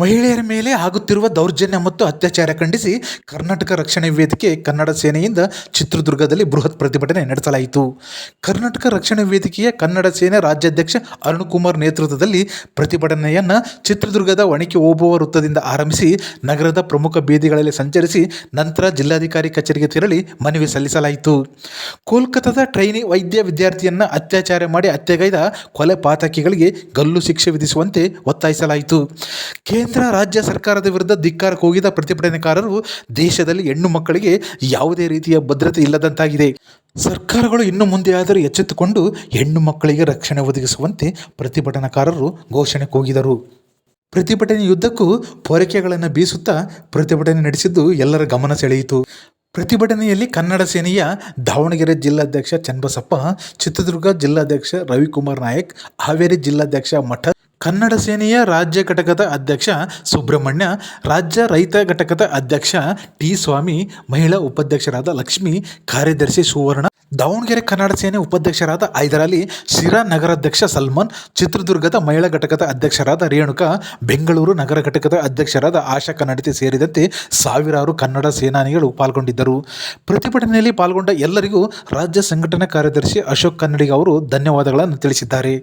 ಮಹಿಳೆಯರ ಮೇಲೆ ಆಗುತ್ತಿರುವ ದೌರ್ಜನ್ಯ ಮತ್ತು ಅತ್ಯಾಚಾರ ಖಂಡಿಸಿ ಕರ್ನಾಟಕ ರಕ್ಷಣೆ ವೇದಿಕೆ ಕನ್ನಡ ಸೇನೆಯಿಂದ ಚಿತ್ರದುರ್ಗದಲ್ಲಿ ಬೃಹತ್ ಪ್ರತಿಭಟನೆ ನಡೆಸಲಾಯಿತು. ಕರ್ನಾಟಕ ರಕ್ಷಣೆ ವೇದಿಕೆಯ ಕನ್ನಡ ಸೇನೆ ರಾಜ್ಯಾಧ್ಯಕ್ಷ ಅರುಣ್ ಕುಮಾರ್ ನೇತೃತ್ವದಲ್ಲಿ ಪ್ರತಿಭಟನೆಯನ್ನು ಚಿತ್ರದುರ್ಗದ ಒಣಕೆ ಓಬವ್ವ ವೃತ್ತದಿಂದ ಆರಂಭಿಸಿ ನಗರದ ಪ್ರಮುಖ ಬೀದಿಗಳಲ್ಲಿ ಸಂಚರಿಸಿ ನಂತರ ಜಿಲ್ಲಾಧಿಕಾರಿ ಕಚೇರಿಗೆ ತೆರಳಿ ಮನವಿ ಸಲ್ಲಿಸಲಾಯಿತು. ಕೋಲ್ಕತ್ತಾದ ಟ್ರೈನಿ ವೈದ್ಯ ವಿದ್ಯಾರ್ಥಿಯನ್ನು ಅತ್ಯಾಚಾರ ಮಾಡಿ ಹತ್ಯೆಗೈದ ಕೊಲೆ ಪಾತಕಿಗಳಿಗೆ ಗಲ್ಲು ಶಿಕ್ಷೆ ವಿಧಿಸುವಂತೆ ಒತ್ತಾಯಿಸಲಾಯಿತು. ಕೇಂದ್ರ ರಾಜ್ಯ ಸರ್ಕಾರದ ವಿರುದ್ಧ ಧಿಕ್ಕಾರಕ್ಕೆ ಹೋಗಿದ ಪ್ರತಿಭಟನೆಕಾರರು ದೇಶದಲ್ಲಿ ಹೆಣ್ಣು ಮಕ್ಕಳಿಗೆ ಯಾವುದೇ ರೀತಿಯ ಭದ್ರತೆ ಇಲ್ಲದಂತಾಗಿದೆ. ಸರ್ಕಾರಗಳು ಇನ್ನು ಮುಂದೆ ಆದರೂ ಎಚ್ಚೆತ್ತುಕೊಂಡು ಹೆಣ್ಣು ಮಕ್ಕಳಿಗೆ ರಕ್ಷಣೆ ಒದಗಿಸುವಂತೆ ಪ್ರತಿಭಟನಾಕಾರರು ಘೋಷಣೆ ಕೂಗಿದರು ಪ್ರತಿಭಟನೆಯುದ್ದಕ್ಕೂ ಪೊರಕೆಗಳನ್ನು ಬೀಸುತ್ತಾ ಪ್ರತಿಭಟನೆ ನಡೆಸಿದ್ದು ಎಲ್ಲರ ಗಮನ ಸೆಳೆಯಿತು. ಪ್ರತಿಭಟನೆಯಲ್ಲಿ ಕನ್ನಡ ಸೇನೆಯ ದಾವಣಗೆರೆ ಜಿಲ್ಲಾಧ್ಯಕ್ಷ ಚನ್ನಬಸಪ್ಪ, ಚಿತ್ರದುರ್ಗ ಜಿಲ್ಲಾಧ್ಯಕ್ಷ ರವಿಕುಮಾರ್ ನಾಯಕ್, ಹಾವೇರಿ ಜಿಲ್ಲಾಧ್ಯಕ್ಷ ಮಠ ಕನ್ನಡ ಸೇನೆಯ ರಾಜ್ಯ ಘಟಕದ ಅಧ್ಯಕ್ಷ ಸುಬ್ರಹ್ಮಣ್ಯ, ರಾಜ್ಯ ರೈತ ಘಟಕದ ಅಧ್ಯಕ್ಷ ಟಿ ಸ್ವಾಮಿ, ಮಹಿಳಾ ಉಪಾಧ್ಯಕ್ಷರಾದ ಲಕ್ಷ್ಮಿ, ಕಾರ್ಯದರ್ಶಿ ಸುವರ್ಣ, ದಾವಣಗೆರೆ ಕನ್ನಡ ಸೇನೆ ಉಪಾಧ್ಯಕ್ಷರಾದ ಹೈದರಾಲಿ, ಶಿರಾ ನಗರಾಧ್ಯಕ್ಷ ಸಲ್ಮಾನ್, ಚಿತ್ರದುರ್ಗದ ಮಹಿಳಾ ಘಟಕದ ಅಧ್ಯಕ್ಷರಾದ ರೇಣುಕಾ, ಬೆಂಗಳೂರು ನಗರ ಘಟಕದ ಅಧ್ಯಕ್ಷರಾದ ಆಶಾ ಕನ್ನಡತಿ ಸೇರಿದಂತೆ ಸಾವಿರಾರು ಕನ್ನಡ ಸೇನಾನಿಗಳು ಪಾಲ್ಗೊಂಡಿದ್ದರು. ಪ್ರತಿಭಟನೆಯಲ್ಲಿ ಪಾಲ್ಗೊಂಡ ಎಲ್ಲರಿಗೂ ರಾಜ್ಯ ಸಂಘಟನಾ ಕಾರ್ಯದರ್ಶಿ ಅಶೋಕ್ ಕನ್ನಡಿಗ ಅವರು ಧನ್ಯವಾದಗಳನ್ನು ತಿಳಿಸಿದ್ದಾರೆ.